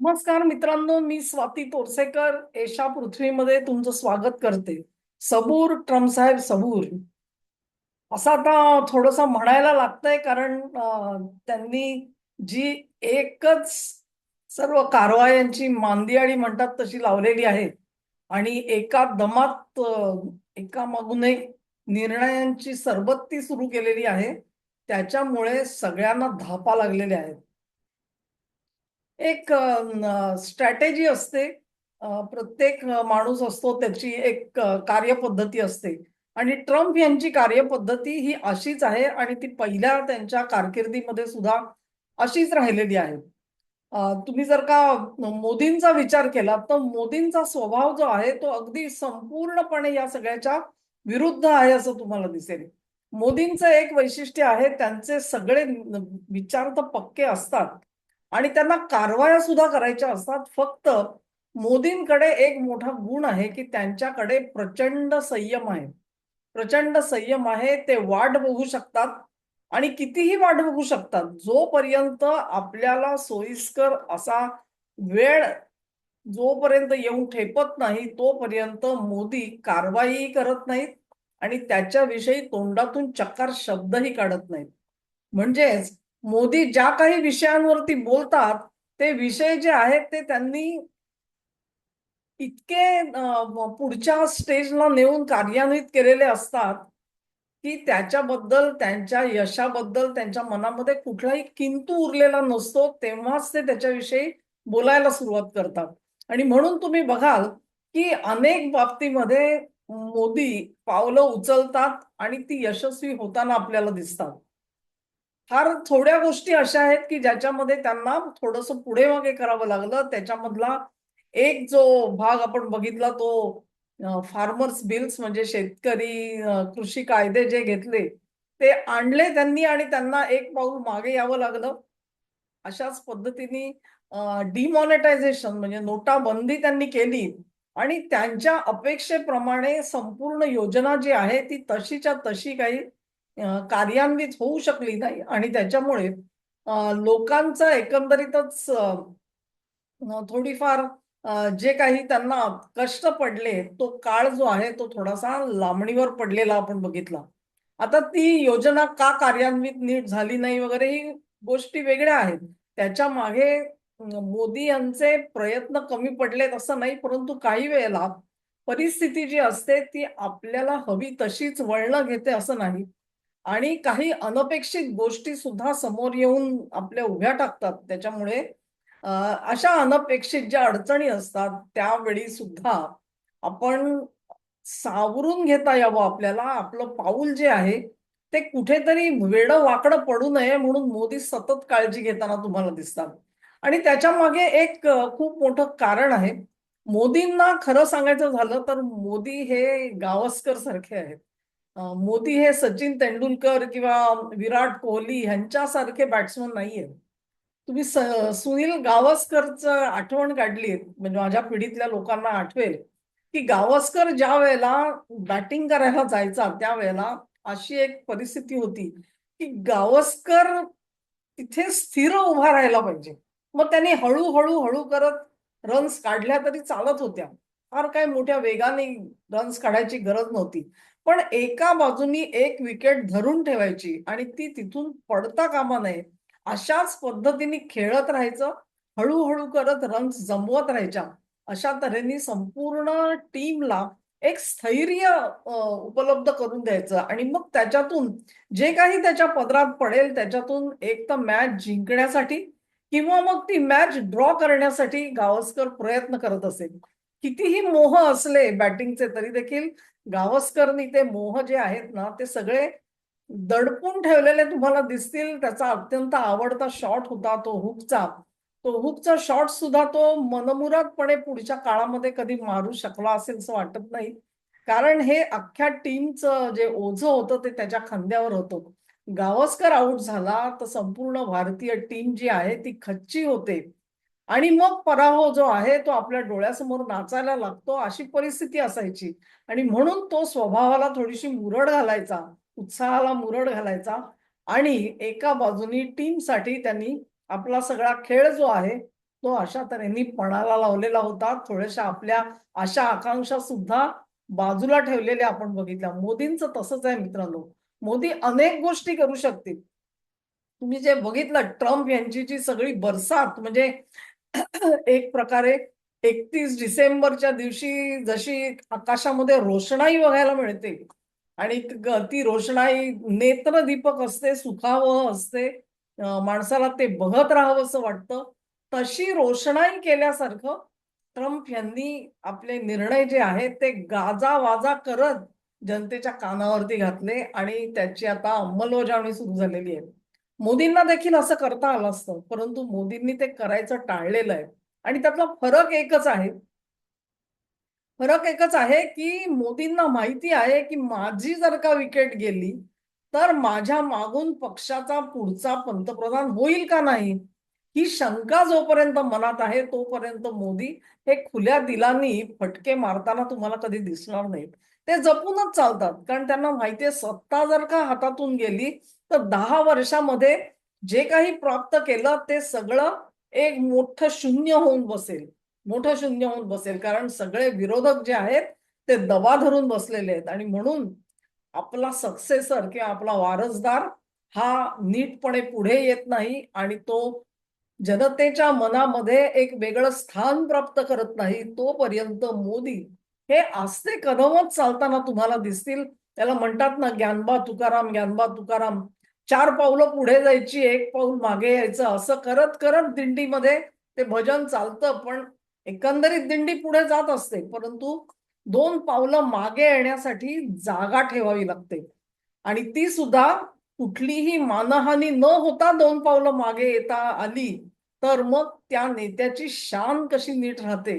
नमस्कार मित्रांनो मी स्वाती तोरसेकर. एशा पृथ्वीमध्ये तुमचं स्वागत करते. सबूर ट्रम्प साहेब सबूर. असं आता थोडस म्हणायला लागतंय कारण त्यांनी जी एकच सर्व कारवायांची मांदियाळी म्हणतात तशी लावलेली आहे आणि एका दमात एका मागून एक निर्णयांची सरबत्ती सुरू केलेली आहे त्याच्यामुळे सगळ्यांना धापा लागलेल्या आहेत. एक स्ट्रॅटेजी असते. प्रत्येक माणूस असतो त्याची एक कार्यपद्धती असते. आणि ट्रम्प यांची कार्यपद्धती ही अशीच आहे आणि ती पहिल्या त्यांच्या कारकिर्दीमध्ये सुद्धा अशीच राहिलेली आहे. तुम्ही जर का मोदींचा विचार केला तर मोदींचा स्वभाव जो आहे तो अगदी संपूर्णपणे या सगळ्याच्या विरुद्ध आहे असं तुम्हाला दिसेल. मोदींचं एक वैशिष्ट्य आहे त्यांचे सगळे विचार तर पक्के असतात. आणि त्यांना कारवाया सुद्धा करायच्या असतात. फक्त मोदींकडे एक मोठा गुण आहे की त्यांच्याकडे प्रचंड संयम आहे. प्रचंड संयम आहे ते वाट बघू शकतात आणि कितीही वाट बघू शकतात जोपर्यंत आपल्याला सोयीस्कर असा वेळ जोपर्यंत येऊन ठेपत नाही तोपर्यंत मोदी कारवाई करत नाहीत आणि त्याच्याविषयी तोंडातून चक्कार शब्दही काढत नाहीत. म्हणजेच मोदी ज्या काही विषयांवरती बोलतात ते विषय जे आहेत ते त्यांनी इतके पुढच्या स्टेजला नेऊन कार्यान्वित केलेले असतात की त्याच्याबद्दल त्यांच्या यशाबद्दल त्यांच्या मनामध्ये कुठलाही किंतू उरलेला नसतो तेव्हाच ते त्याच्याविषयी बोलायला सुरुवात करतात. आणि म्हणून तुम्ही बघाल की अनेक बाबतीमध्ये मोदी पावलं उचलतात आणि ती यशस्वी होताना आपल्याला दिसतात. फार थोड्या गोष्टी अशा आहेत की ज्याच्यामध्ये त्यांना थोडस पुढे मागे करावं लागलं. त्याच्यामधला एक जो भाग आपण बघितला तो फार्मर्स बिल्स म्हणजे शेतकरी कृषी कायदे जे घेतले ते आणले त्यांनी आणि त्यांना एक पाऊल मागे यावं लागलं. अशाच पद्धतीने डिमॉनिटायझेशन म्हणजे नोटाबंदी त्यांनी केली आणि त्यांच्या अपेक्षेप्रमाणे संपूर्ण योजना जी आहे ती तशीच्या तशी काही कार्यान्वित होऊ शकली नाही. आणि त्याच्यामुळे लोकांचा एकंदरीतच थोडीफार जे काही त्यांना कष्ट पडले तो काळ जो आहे तो थोडासा लांबणीवर पडलेला आपण बघितला. आता ती योजना का कार्यान्वित नीट झाली नाही वगैरे ही गोष्टी वेगळ्या आहेत. त्याच्यामागे मोदी यांचे प्रयत्न कमी पडलेत असं नाही परंतु काही वेळेला परिस्थिती जी असते ती आपल्याला हवी तशीच वळणं घेते असं नाही. आणि काही अनपेक्षित गोष्टी सुद्धा समोर येऊन आपल्या उभ्या टाकतात. त्याच्यामुळे अशा अनपेक्षित ज्या अडचणी असतात त्यावेळी सुद्धा आपण सावरून घेता यावं आपल्याला. आपलं पाऊल जे आहे ते कुठेतरी वेडं वाकडं पडू नये म्हणून मोदी सतत काळजी घेताना तुम्हाला दिसतात. आणि त्याच्यामागे एक खूप मोठं कारण आहे. मोदींना खरं सांगायचं झालं तर मोदी हे गावस्कर सारखे आहेत. मोदी हे सचिन तेंडुलकर किंवा विराट कोहली ह्यांच्यासारखे बॅट्समन नाहीये तुम्ही सुनील गावस्करचं आठवण काढली म्हणजे माझ्या पिढीतल्या लोकांना आठवेल की गावस्कर ज्या वेळेला बॅटिंग करायला जायचा त्यावेळेला अशी एक परिस्थिती होती की गावस्कर तिथे स्थिर उभा राहायला पाहिजे. मग त्यांनी हळूहळू हळू करत रन्स काढल्या तरी चालत होत्या. फार काय मोठ्या वेगाने रन्स काढायची गरज नव्हती. पण एका बाजूनी एक विकेट धरून ठेवायची आणि ती तिथून पडता कामा नये अशाच पद्धतीने खेळत राहायचं हळूहळू करत रन्स जमवत राहायच्या. अशा तऱ्हेने संपूर्ण टीमला एक स्थैर्य उपलब्ध करून द्यायचं आणि मग त्याच्यातून जे काही त्याच्या पदरात पडेल त्याच्यातून एक तर मॅच जिंकण्यासाठी किंवा मग ती मॅच ड्रॉ करण्यासाठी गावस्कर प्रयत्न करत असेल. कितीही मोह असले बॅटिंगचे तरी देखील गावस्करनी ते मोह जे आहेत ना ते सगळे दडपून ठेवलेले तुम्हाला दिसतील. त्याचा अत्यंत आवडता शॉट होता तो हुकचा तो हुकचा शॉट सुद्धा तो मनमुरादपणे पुढच्या काळामध्ये कधी मारू शकला असेल असं वाटत नाही. कारण हे अख्ख्या टीमचं जे ओझं होतं ते त्याच्या खांद्यावर होतं. गावस्कर आऊट झाला तर संपूर्ण भारतीय टीम जी आहे ती खच्ची होते. आणि मग पराभव जो आहे तो आपल्या डोळ्यासमोर नाचायला लागतो अशी परिस्थिती असायची. आणि म्हणून तो स्वभावाला थोडीशी मुरड घालायचा उत्साहाला मुरड घालायचा आणि एका बाजूनी टीमसाठी त्यांनी आपला सगळा खेळ जो आहे तो अशा तऱ्हेने पणाला लावलेला होता. थोड्याशा आपल्या आशा आकांक्षा सुद्धा बाजूला ठेवलेल्या आपण बघितल्या. मोदींचं तसंच आहे मित्रांनो. मोदी अनेक गोष्टी करू शकतील. तुम्ही जे बघितलं ट्रम्प यांची जी सगळी बरसात म्हणजे एक प्रकारे एकतीस डिसेंबरच्या दिवशी जशी आकाशामध्ये रोषणाई बघायला मिळते आणि ग- ती रोषणाई नेत्रदीपक असते सुखावह असते माणसाला ते बघत राहावं असं वाटतं तशी रोषणाई केल्यासारखं ट्रम्प यांनी आपले निर्णय जे आहेत ते गाजा वाजा करत जनतेच्या कानावरती घातले आणि त्याची आता अंमलबजावणी सुरू झालेली आहे. मोदींना देखील असं करता आलं असतं परंतु मोदींनी ते करायचं टाळलेलं आहे. आणि त्यातला फरक एकच आहे. फरक एकच आहे की मोदींना माहिती आहे की माझी जर का विकेट गेली तर माझ्या मागून पक्षाचा पुढचा पंतप्रधान होईल का नाही? ही शंका जोपर्यंत मनात आहे तोपर्यंत मोदी हे खुल्या दिलानी फटके मारताना तुम्हाला कधी दिसणार नाहीत. ते जपूनच चालतात. कारण त्यांना माहितीये सत्ता जर का हातातून गेली तर दहा वर्षामध्ये जे काही प्राप्त केलं ते सगळं एक मोठं शून्य होऊन बसेल. मोठं शून्य होऊन बसेल. कारण सगळे विरोधक जे आहेत ते दबा धरून बसलेले आहेत. आणि म्हणून आपला सक्सेसर किंवा आपला वारसदार हा नीटपणे पुढे येत नाही आणि तो जनतेच्या मनामध्ये एक वेगळं स्थान प्राप्त करत नाही. तोपर्यंत मोदी हे आस्ते कदमच चालताना तुम्हाला दिसतील. त्याला म्हणतात ना ज्ञानबा तुकाराम ज्ञानबा तुकाराम. चार पावलं पुढे जायची एक पाऊल मागे यायचं. असं करत करत दिंडीमध्ये ते भजन चालतं पण एकंदरीत दिंडी पुढे जात असते. परंतु दोन पावलं मागे येण्यासाठी जागा ठेवावी लागते. आणि ती सुद्धा कुठलीही मानहानी न होता दोन पावलं मागे येता आली तर मग त्या नेत्याची शान कशी नीट राहते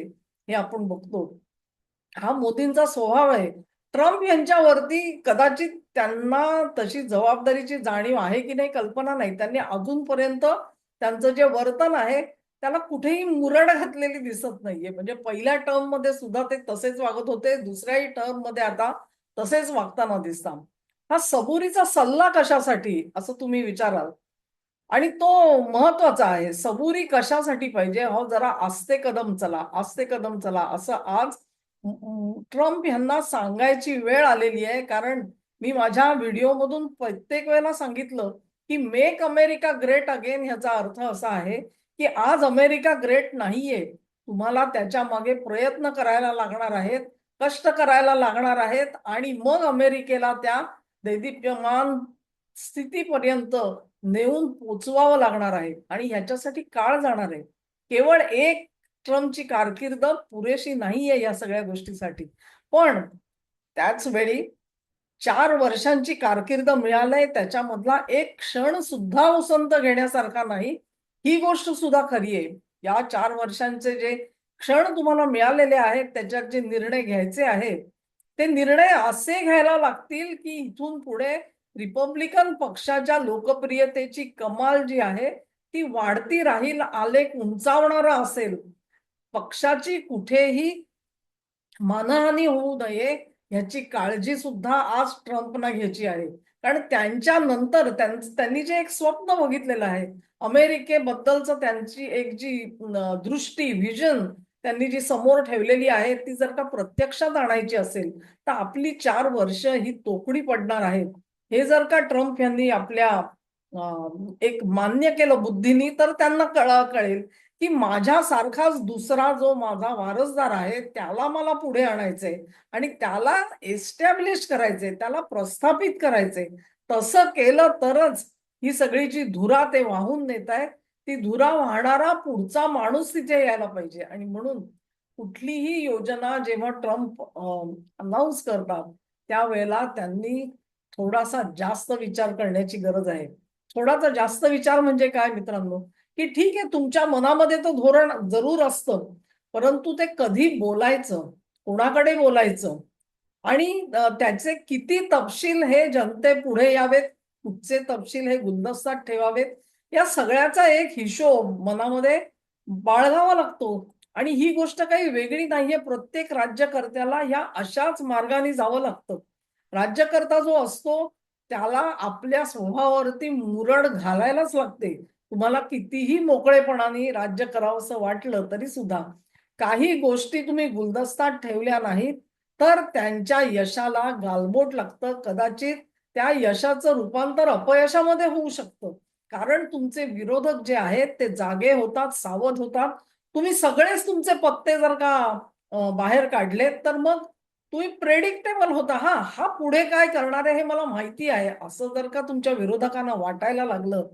हे आपण बघतो. हा मोदींचा स्वभाव आहे. ट्रम्प यांच्यावरती कदाचित त्यांना तशी जबाबदारीची जाणीव आहे की नाही कल्पना नाही. त्यांनी अजूनपर्यंत त्यांचं जे वर्तन आहे त्याला कुठेही मुरड घातलेली दिसत नाहीये. म्हणजे पहिल्या टर्ममध्ये सुद्धा ते तसेच वागत होते. दुसऱ्याही टर्ममध्ये आता तसेच वागताना दिसतात. हा सबुरीचा सल्ला कशासाठी? असं तुम्ही विचाराल. आणि तो महत्त्वाचा आहे. सबुरी कशासाठी पाहिजे? हो जरा आस्ते कदम चला आस्ते कदम चला. असं आज ट्रम्प यांना सांगायची वेळ आलेली आहे कारण मी माझ्या व्हिडिओमधून प्रत्येक वेळेला सांगितलं की मेक अमेरिका ग्रेट अगेन ह्याचा अर्थ असा आहे की आज अमेरिका ग्रेट नाहीये. तुम्हाला त्याच्यामागे प्रयत्न करायला लागणार आहेत कष्ट करायला लागणार आहेत आणि मग अमेरिकेला त्या दैदिप्यमान स्थितीपर्यंत नेऊन पोचवावं लागणार आहे. आणि ह्याच्यासाठी काळ जाणार आहे. केवळ एक ट्रम्पची कारकीर्द पुरेशी नाहीये या सगळ्या गोष्टीसाठी. पण त्याच वेळी चार वर्षांची कारकीर्द मिळालंय त्याच्यामधला एक क्षण सुद्धा उसंत घेण्यासारखा नाही. ही गोष्ट सुद्धा खरी आहे. या चार वर्षांचे जे क्षण तुम्हाला मिळालेले आहेत त्याच्यात जे निर्णय घ्यायचे आहेत ते निर्णय असे घ्यायला लागतील की इथून पुढे रिपब्लिकन पक्षाच्या लोकप्रियतेची कमाल जी आहे ती वाढती राहील आलेख उंचावणारा असेल. पक्षाची कुठेही मानहानी होऊ नये ह्याची काळजी सुद्धा आज ट्रम्पना घ्यायची आहे. कारण त्यांच्या नंतर त्यांनी जे एक स्वप्न बघितलेलं आहे अमेरिकेबद्दलचं त्यांची एक जी दृष्टी व्हिजन त्यांनी जी समोर ठेवलेली आहे ती जर का प्रत्यक्षात आणायची असेल तर आपली चार वर्ष ही तोकडी पडणार आहेत. हे जर का ट्रम्प यांनी आपल्या एक मान्य केलं बुद्धीनी तर त्यांना कळा कळेल. की माझ्यासारखाच दुसरा जो माझा वारसदार आहे त्याला मला पुढे आणायचंय आणि त्याला एस्टॅब्लिश करायचंय त्याला प्रस्थापित करायचंय. तसं केलं तरच ही सगळी जी धुरा ते वाहून नेत आहे ती धुरा वाहणारा पुढचा माणूस तिथे यायला पाहिजे. आणि म्हणून कुठलीही योजना जेव्हा ट्रम्प अनाऊन्स करतात त्यावेळेला त्यांनी थोडासा जास्त विचार करण्याची गरज आहे. थोडासा जास्त विचार म्हणजे काय मित्रांनो? की ठीक आहे तुमच्या मनामध्ये तो धोरण जरूर असतं परंतु ते कधी बोलायचं कोणाकडे बोलायचं? आणि त्याचे किती तपशील हे जनते पुढे यावेत कुठचे तपशील हे गुलदस्तात ठेवावेत या सगळ्याचा एक हिशोब मनामध्ये बाळगावा लागतो. आणि ही गोष्ट काही वेगळी नाहीये प्रत्येक राज्यकर्त्याला ह्या अशाच मार्गाने जावं लागतं. राज्यकर्ता जो असतो त्याला आपल्या स्वभावावरती मुरड घालायलाच लागते. तुम्हाला कितीही मोकळेपणाने राज्य करावंसं वाटलं तरी सुद्धा काही गोष्टी तुम्ही गुलदस्तात ठेवल्या नाहीत तर त्यांच्या यशाला गालबोट लागतं. कदाचित त्या यशाचं रूपांतर अपयशामध्ये होऊ शकतं. कारण तुमचे विरोधक जे आहेत ते जागे होतात सावध होतात. तुम्ही सगळेच तुमचे पत्ते जर का बाहेर काढले तर मग तुम्ही प्रेडिक्टेबल होता. हा हा पुढे काय करणार आहे हे मला माहिती आहे. असं जर का तुमच्या विरोधकांना वाटायला लागलं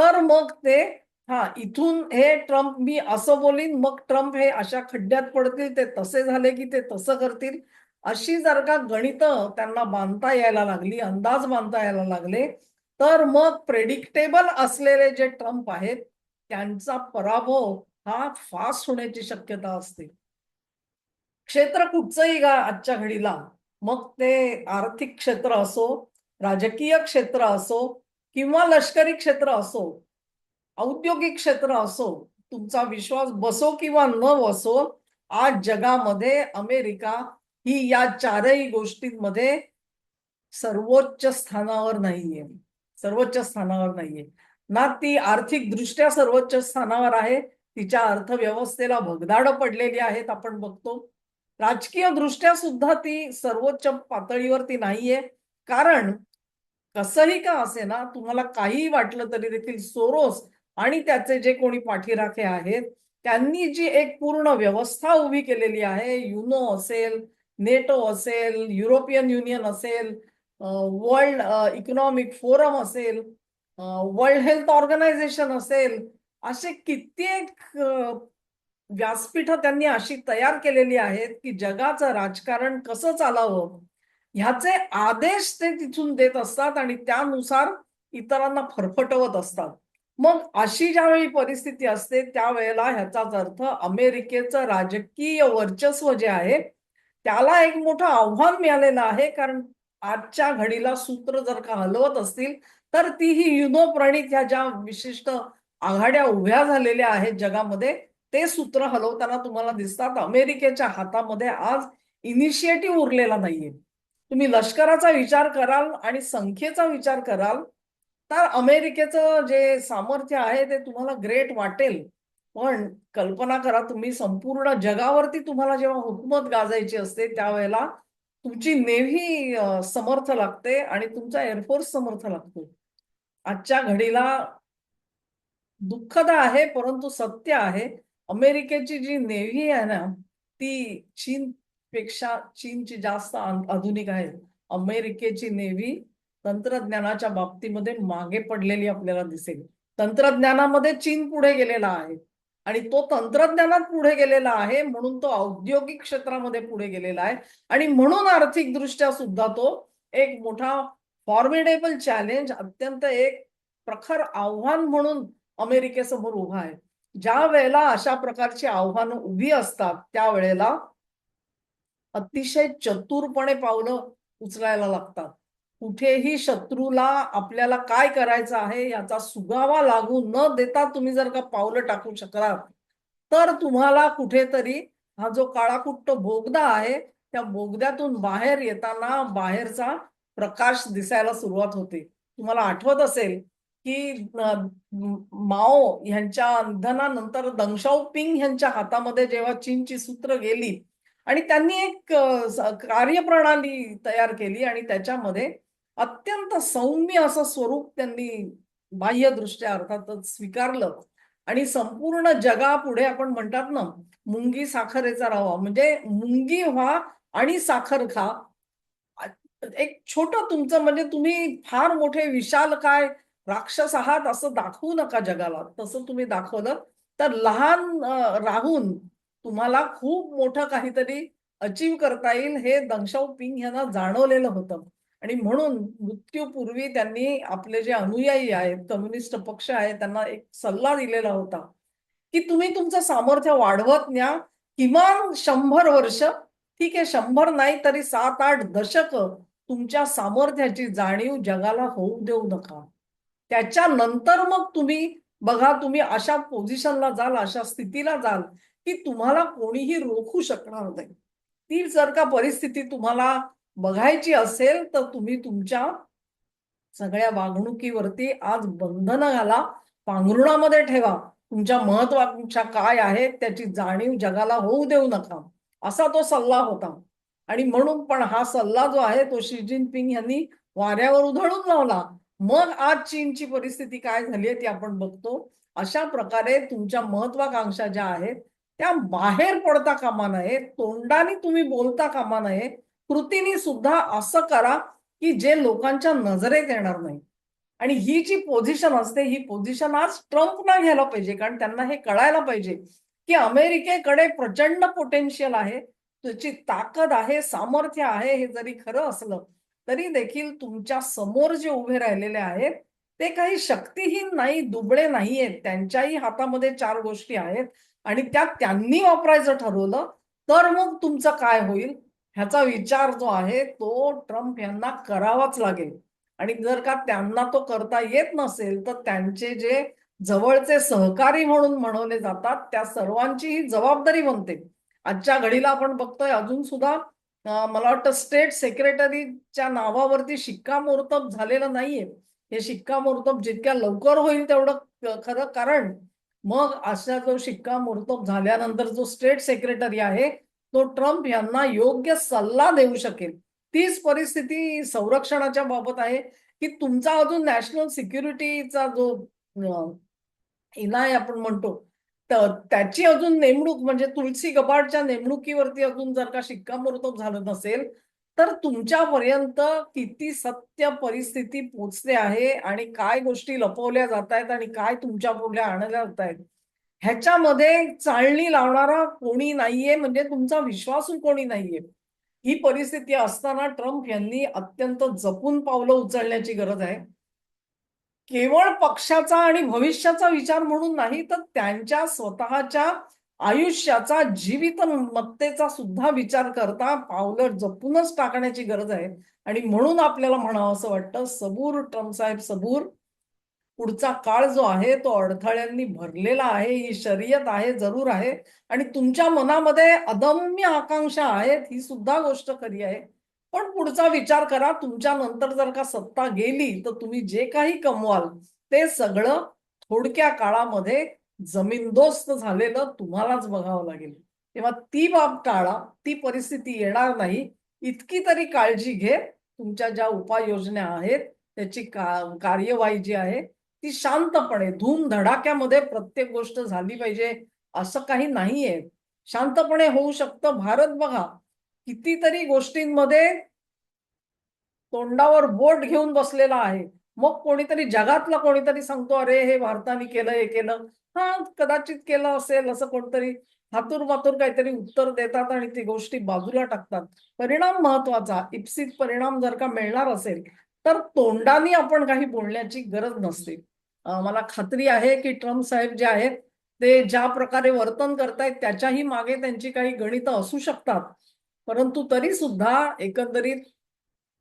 तर मग ते हा इथून हे ट्रम्प मी असं बोलीन मग ट्रम्प हे अशा खड्ड्यात पडतील ते तसे झाले की ते तसं करतील. अशी जर का गणित त्यांना बांधता यायला लागली अंदाज बांधता यायला लागले तर मग प्रेडिक्टेबल असलेले जे ट्रम्प आहेत त्यांचा पराभव हा फास्ट होण्याची शक्यता असते. क्षेत्र कुठचंही गा आजच्या घडीला. मग ते आर्थिक क्षेत्र असो राजकीय क्षेत्र असो किंवा लष्करी क्षेत्र असो औद्योगिक क्षेत्र असो तुमचा विश्वास बसो किंवा न बसो आज जगामध्ये अमेरिका ही या चारही गोष्टींमध्ये सर्वोच्च स्थानावर नाहीये. सर्वोच्च स्थानावर नाहीये. ना ती आर्थिक दृष्ट्या सर्वोच्च स्थानावर आहे तिच्या अर्थव्यवस्थेला भगदाड पडलेली आहेत आपण बघतो. राजकीय दृष्ट्या सुद्धा ती सर्वोच्च पातळीवरती नाहीये. कारण कसंही का असे ना तुम्हाला काहीही वाटलं तरी देखील सोरोस आणि त्याचे जे कोणी पाठीराखे आहेत त्यांनी जी एक पूर्ण व्यवस्था उभी केलेली आहे युनो असेल नेटो असेल युरोपियन युनियन असेल वर्ल्ड इकॉनॉमिक फोरम असेल वर्ल्ड हेल्थ ऑर्गनायझेशन असेल असे कित्येक व्यासपीठ त्यांनी अशी तयार केलेली आहेत की जगाचं राजकारण कसं चालावं? ह्याचे आदेश ते तिथून देत असतात आणि त्यानुसार इतरांना फरफटवत असतात. मग अशी ज्यावेळी परिस्थिती असते त्यावेळेला ह्याचाच अर्थ अमेरिकेचं राजकीय वर्चस्व जे आहे त्याला एक मोठं आव्हान मिळालेलं आहे. कारण आजच्या घडीला सूत्र जर का हलवत असतील तर ती ही युनो प्रणित ह्या ज्या विशिष्ट आघाड्या उभ्या झालेल्या आहेत जगामध्ये ते सूत्र हलवताना तुम्हाला दिसतात. अमेरिकेच्या हातामध्ये आज इनिशिएटिव्ह उरलेला नाहीये. तुम्ही लष्कराचा विचार कराल आणि संख्येचा विचार कराल तर अमेरिकेचं जे सामर्थ्य आहे ते तुम्हाला ग्रेट वाटेल. पण कल्पना करा तुम्ही संपूर्ण जगावरती तुम्हाला जेव्हा हुकूमत गाजायची असते त्यावेळेला तुमची नेव्ही समर्थ लागते आणि तुमचा एअरफोर्स समर्थ लागतो. आजच्या घडीला दुःखद आहे परंतु सत्य आहे. अमेरिकेची जी नेव्ही आहे ना ती चीन पेक्षा चीनची जास्त आधुनिक आहे अमेरिकेची नेव्ही तंत्रज्ञानाच्या बाबतीमध्ये मागे पडलेली आपल्याला दिसेल. तंत्रज्ञानामध्ये चीन पुढे गेलेला आहे. आणि तो तंत्रज्ञानात पुढे गेलेला आहे म्हणून तो औद्योगिक क्षेत्रामध्ये पुढे गेलेला आहे. आणि म्हणून आर्थिक दृष्ट्या सुद्धा तो एक मोठा फॉर्मिडेबल चॅलेंज अत्यंत एक प्रखर आव्हान म्हणून अमेरिकेसमोर उभा आहे. ज्या वेळेला अशा प्रकारची आव्हानं उभी असतात त्यावेळेला अतिशय चतुरपणे पावलं उचलायला लागतात. कुठेही शत्रूला आपल्याला काय करायचं आहे याचा सुगावा लागू न देता तुम्ही जर का पावलं टाकू शकलात तर तुम्हाला कुठेतरी हा जो काळाकुट्ट बोगदा आहे त्या बोगद्यातून बाहेर येताना बाहेरचा प्रकाश दिसायला सुरुवात होते. तुम्हाला आठवत असेल की माओ यांच्या निधनानंतर दंशाओ पिंग यांच्या हातामध्ये जेव्हा चीनची सूत्र गेली आणि त्यांनी एक कार्यप्रणाली तयार केली आणि त्याच्यामध्ये अत्यंत सौम्य असं स्वरूप त्यांनी बाह्यदृष्ट्या अर्थातच स्वीकारलं. आणि संपूर्ण जगापुढे आपण म्हणतात ना मुंगी साखरेचा राहावा म्हणजे मुंगी व्हा आणि साखर खा. एक छोट तुमचं म्हणजे तुम्ही फार मोठे विशाल काय राक्षस आहात असं दाखवू नका जगाला. तसं तुम्ही दाखवलं. तर लहान राहून तुम्हाला खूप मोठं काहीतरी अचीव करता येईल हे दंगशाव पिंग यांना जाणवलेलं होतं. आणि म्हणून मृत्यूपूर्वी त्यांनी आपले जे अनुयायी आहेत कम्युनिस्ट पक्ष आहे त्यांना एक सल्ला दिलेला होता की तुम्ही तुमचं सामर्थ्य वाढवत न्या. किमान शंभर वर्ष ठीक आहे शंभर नाही तरी सात आठ दशक तुमच्या सामर्थ्याची जाणीव जगाला होऊ देऊ नका. त्याच्यानंतर मग तुम्ही बघा तुम्ही अशा पोझिशनला जाल अशा स्थितीला जाल की तुम्हाला कोणीही रोखू शकणार नाही. ती जर का परिस्थिती तुम्हाला बघायची असेल तर तुम्ही तुमच्या सगळ्या वागणुकीवरती आज बंधनं घाला. पांघरुणामध्ये ठेवा. तुमच्या महत्वाकांक्षा काय आहेत त्याची जाणीव जगाला होऊ देऊ नका. असा तो सल्ला होता. आणि म्हणून पण हा सल्ला जो आहे तो शी जिनपिंग यांनी वाऱ्यावर उधळून लावला. मग आज चीनची परिस्थिती काय झाली आहे ती आपण बघतो. अशा प्रकारे तुमच्या महत्वाकांक्षा ज्या आहेत त्या बाहेर पडता कामा नये तोंडाने तुम्ही बोलता कामा नये कृतीने सुद्धा असं करा की जे लोकांच्या नजरेत येणार नाही. आणि ही जी पोझिशन असते ही पोझिशन आज ट्रम्पना घ्यायला पाहिजे कारण त्यांना हे कळायला पाहिजे की अमेरिकेकडे प्रचंड पोटेन्शियल आहे त्याची ताकद आहे सामर्थ्य आहे हे जरी खरं असलं तरी देखील तुमच्यासमोर जे उभे राहिलेले आहेत ते काही शक्तीहीन नाही दुबळे नाहीयेत. त्यांच्याही हातामध्ये चार गोष्टी आहेत. आणि त्या त्यांनी वापरायचं ठरवलं तर मग तुमचं काय होईल? ह्याचा विचार जो आहे तो ट्रम्प यांना करावाच लागेल. आणि जर का त्यांना तो करता येत नसेल तर त्यांचे जे जवळचे सहकारी म्हणून म्हणवले जातात त्या सर्वांची ही जबाबदारी बनते. आजच्या घडीला आपण बघतोय अजून सुद्धा मला वाटतं स्टेट सेक्रेटरीच्या नावावरती शिक्कामोर्तब झालेलं नाहीये. हे शिक्कामोर्तब जितक्या लवकर होईल तेवढं खरं कारण मग अशा जो शिक्कामोर्तब झाल्यानंतर जो स्टेट सेक्रेटरी आहे तो ट्रम्प यांना योग्य सल्ला देऊ शकेल. तीच परिस्थिती संरक्षणाच्या बाबत आहे की तुमचा अजून नॅशनल सिक्युरिटीचा जो इनाय आपण म्हणतो तर त्याची अजून नेमणूक म्हणजे तुलसी गबाडच्या नेमणुकीवरती अजून जर का शिक्कामोर्तब झालं नसेल तर तुमच्यापर्यंत किती सत्य परिस्थिती पोचते आहे आणि काय गोष्टी लपवल्या जात आहेत आणि काय तुमच्या पुढल्या आणल्या जात आहेत? ह्याच्यामध्ये चालणी लावणारा कोणी नाहीये म्हणजे तुमचा विश्वासू कोणी नाहीये. ही परिस्थिती असताना ट्रम्प यांनी अत्यंत जपून पावलं उचलण्याची गरज आहे. केवळ पक्षाचा आणि भविष्याचा विचार म्हणून नाही तर त्यांच्या स्वतःच्या आयुष्याचा जीवित मत्तेचा सुद्धा विचार करता पावलं जपूनच टाकण्याची गरज आहे. आणि म्हणून आपल्याला म्हणावं असं वाटतं सबूर ट्रम्प साहेब सबूर. पुढचा काळ जो आहे तो अडथळ्यांनी भरलेला आहे ही शर्यत आहे जरूर आहे. आणि तुमच्या मनामध्ये अदम्य आकांक्षा आहेत ही सुद्धा गोष्ट खरी आहे. पण पुढचा विचार करा तुमच्या नंतर जर का सत्ता गेली तर तुम्ही जे काही कमवाल ते सगळं थोडक्या काळामध्ये जमीनदोस्त झालेलं तुम्हालाच बघावं लागेल. तेव्हा ती बाब टाळा ती परिस्थिती येणार नाही. इतकी तरी काळजी घे. तुमच्या ज्या उपाययोजना आहेत त्याची का कार्यवाही जी आहे ती शांतपणे धूम धडाक्यामध्ये प्रत्येक गोष्ट झाली पाहिजे असं काही नाहीये. शांतपणे होऊ शकतं. भारत बघा कितीतरी गोष्टींमध्ये तोंडावर बोट घेऊन बसलेला आहे. मग कोणीतरी जगातला कोणीतरी सांगतो अरे हे भारताने केलं हे केलं. हा कदाचित केलं असेल असं कोणतरी हातूर मातूर काहीतरी उत्तर देतात आणि ती गोष्टी बाजूला टाकतात. परिणाम महत्त्वाचा इप्सित परिणाम जर का मिळणार असेल तर तोंडाने आपण काही बोलण्याची गरज नसते. मला खात्री आहे की ट्रम्प साहेब जे आहेत ते ज्या प्रकारे वर्तन करतायत त्याच्याही मागे त्यांची काही गणितं असू शकतात. परंतु तरी सुद्धा एकंदरीत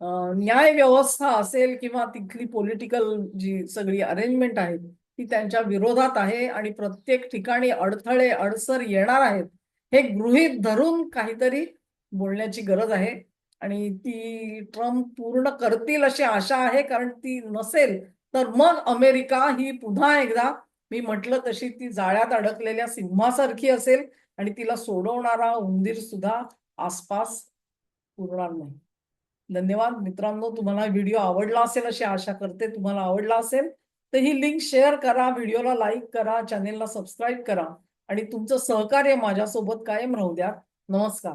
न्याय व्यवस्था असेल किंवा तिथली पॉलिटिकल जी सगळी अरेंजमेंट आहे ती त्यांच्या विरोधात आहे आणि प्रत्येक ठिकाणी अडथळे अडसर येणार आहेत हे गृहित धरून काहीतरी बोलण्याची गरज आहे. आणि ती ट्रम्प पूर्ण करतील अशी आशा आहे कारण ती नसेल तर मग अमेरिका ही पुन्हा एकदा मी म्हटलं तशी ती जाळ्यात अडकलेल्या सिंहासारखी असेल आणि तिला सोडवणारा उंदीर सुद्धा आसपास पुरणार नाही. धन्यवाद मित्रांनो तुम्हाला व्हिडिओ आवडला असेल अशी आशा करते. तुम्हाला आवडला असेल तर ही लिंक शेअर करा व्हिडिओला लाईक करा चॅनेलला सबस्क्राईब करा. आणि तुमचं सहकार्य माझ्यासोबत कायम राहू द्या. नमस्कार.